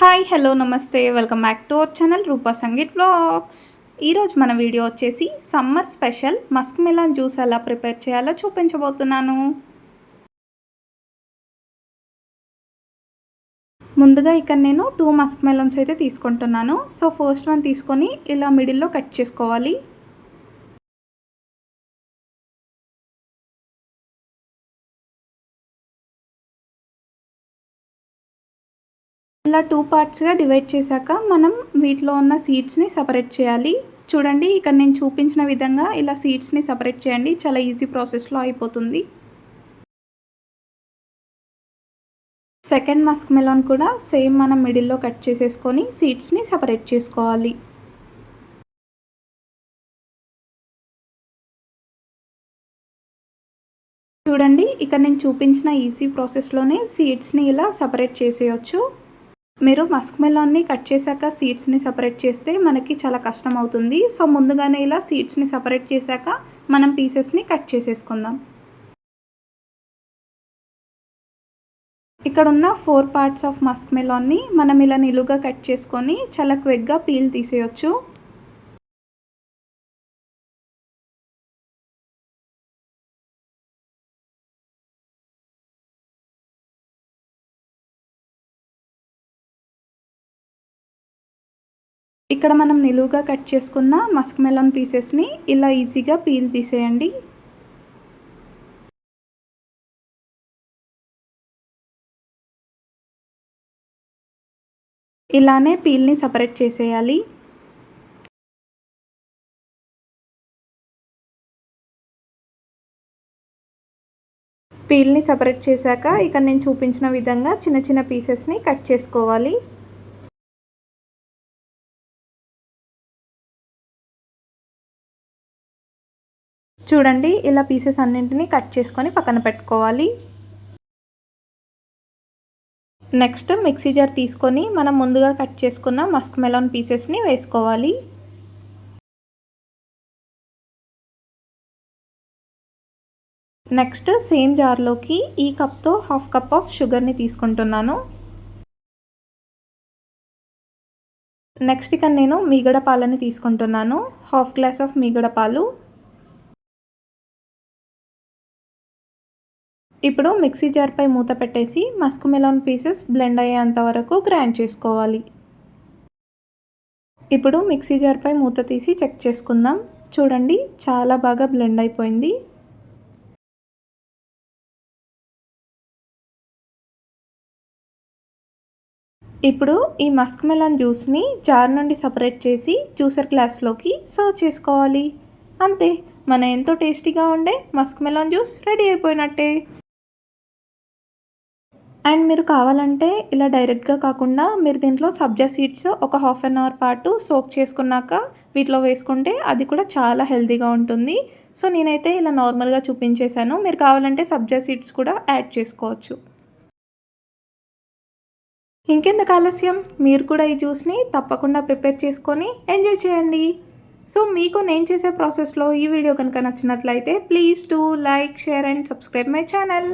Hi hello నమస్తే. Welcome back to our channel Rupa Sangeet blogs. ఈరోజు మన video వచ్చేసి summer special Musk melon juice ఎలా prepare చేయాలో చూపించబోతున్నాను. ముందుగా ఇక్కడ నేను టూ మస్క్ మెలన్స్ అయితే తీసుకుంటున్నాను. సో ఫస్ట్ వన్ తీసుకొని ఇలా మిడిల్లో కట్ చేసుకోవాలి. ఇలా టూ పార్ట్స్గా డివైడ్ చేశాక మనం వీటిలో ఉన్న సీడ్స్ని సపరేట్ చేయాలి. చూడండి ఇక్కడ నేను చూపించిన విధంగా ఇలా సీడ్స్ని సపరేట్ చేయండి. చాలా ఈజీ ప్రాసెస్లో అయిపోతుంది. సెకండ్ మస్క్ మెలాన్ కూడా సేమ్ మనం మిడిల్లో కట్ చేసేసుకొని సీడ్స్ని సపరేట్ చేసుకోవాలి. చూడండి ఇక్కడ నేను చూపించిన ఈజీ ప్రాసెస్లోనే సీడ్స్ని ఇలా సపరేట్ చేసేయచ్చు. మీరు మస్క్ మెలాన్ని కట్ చేశాక సీడ్స్ని సపరేట్ చేస్తే మనకి చాలా కష్టం అవుతుంది సో ముందుగానే ఇలా సీడ్స్ని సపరేట్ చేశాక మనం పీసెస్ని కట్ చేసేసుకుందాం. ఇక్కడ ఉన్న ఫోర్ పార్ట్స్ ఆఫ్ మస్క్ మెలాన్ని మనం ఇలా నిలువుగా కట్ చేసుకొని చాలా క్విక్గా పీల్ తీసేయచ్చు. ఇక్కడ మనం నిలువుగా కట్ చేసుకున్న మస్క్ మెలన్ పీసెస్ని ఇలా ఈజీగా పీల్ తీసేయండి. ఇలానే పీల్ని సపరేట్ చేసేయాలి. పీల్ని సపరేట్ చేశాక ఇక నేను చూపించిన విధంగా చిన్న చిన్న పీసెస్ని కట్ చేసుకోవాలి. చూడండి ఇలా పీసెస్ అన్నింటినీ కట్ చేసుకొని పక్కన పెట్టుకోవాలి. నెక్స్ట్ మిక్సీ జార్ తీసుకొని మనం ముందుగా కట్ చేసుకున్న మస్క్ మెలాన్ పీసెస్ని వేసుకోవాలి. నెక్స్ట్ సేమ్ జార్లోకి ఈ కప్తో హాఫ్ కప్ ఆఫ్ షుగర్ని తీసుకుంటున్నాను. నెక్స్ట్ ఇక నేను మీగడ పాలని తీసుకుంటున్నాను. హాఫ్ గ్లాస్ ఆఫ్ మీగడ పాలు. ఇప్పుడు మిక్సీ జార్పై మూత పెట్టేసి మస్క్ మెలాన్ పీసెస్ బ్లెండ్ అయ్యేంత వరకు గ్రైండ్ చేసుకోవాలి. ఇప్పుడు మిక్సీ జార్పై మూత తీసి చెక్ చేసుకుందాం. చూడండి చాలా బాగా బ్లెండ్ అయిపోయింది. ఇప్పుడు ఈ మస్క్ మెలాన్ జ్యూస్ని జార్ నుండి సపరేట్ చేసి జ్యూసర్ గ్లాస్లోకి సర్వ్ చేసుకోవాలి. అంతే మన ఎంతో టేస్టీగా ఉండే మస్క్ మెలాన్ జ్యూస్ రెడీ అయిపోయినట్టే. అండ్ మీరు కావాలంటే ఇలా డైరెక్ట్గా కాకుండా మీరు దీంట్లో సబ్జా సీడ్స్ ఒక హాఫ్ అన్ అవర్ పాటు సోక్ చేసుకున్నాక వీటిలో వేసుకుంటే అది కూడా చాలా హెల్తీగా ఉంటుంది. సో నేనైతే ఇలా నార్మల్గా చూపించేశాను. మీరు కావాలంటే సబ్జా సీడ్స్ కూడా యాడ్ చేసుకోవచ్చు. ఇంకెందుకు ఆలస్యం మీరు కూడా ఈ జ్యూస్ని తప్పకుండా ప్రిపేర్ చేసుకొని ఎంజాయ్ చేయండి. సో మీకు నేను చేసే ప్రాసెస్లో ఈ వీడియో కనుక నచ్చినట్లయితే please to like share and subscribe my channel.